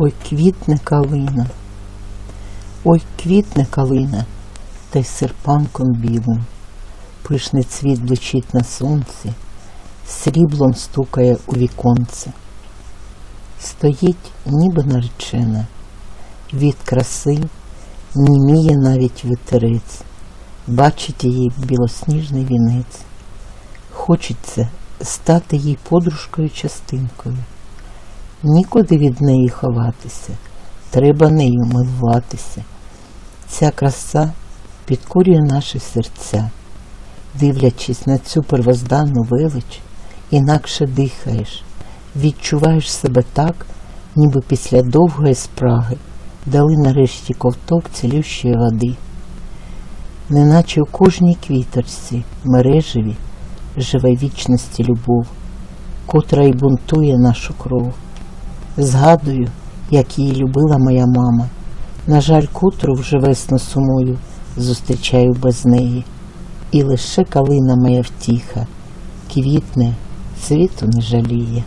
Ой, квітне калина, ой, квітне калина, та й серпанком білим. Пишний цвіт бличить на сонці, сріблом стукає у віконце. Стоїть, ніби наречена, від краси німіє навіть вітерець, бачить її білосніжний вінець. Хочеться стати їй подружкою частинкою. Нікуди від неї ховатися, треба нею милуватися. Ця краса підкорює наші серця, дивлячись на цю первозданну велич, інакше дихаєш, відчуваєш себе так, ніби після довгої спраги дали нарешті ковток цілющої води. Неначе у кожній квіточці, мережеві, живе вічності любов, котра й бунтує нашу кров. Згадую, як її любила моя мама. На жаль, кутру вже весну сумую, зустрічаю без неї. І лише калина моя втіха, квітне, цвіту не жаліє.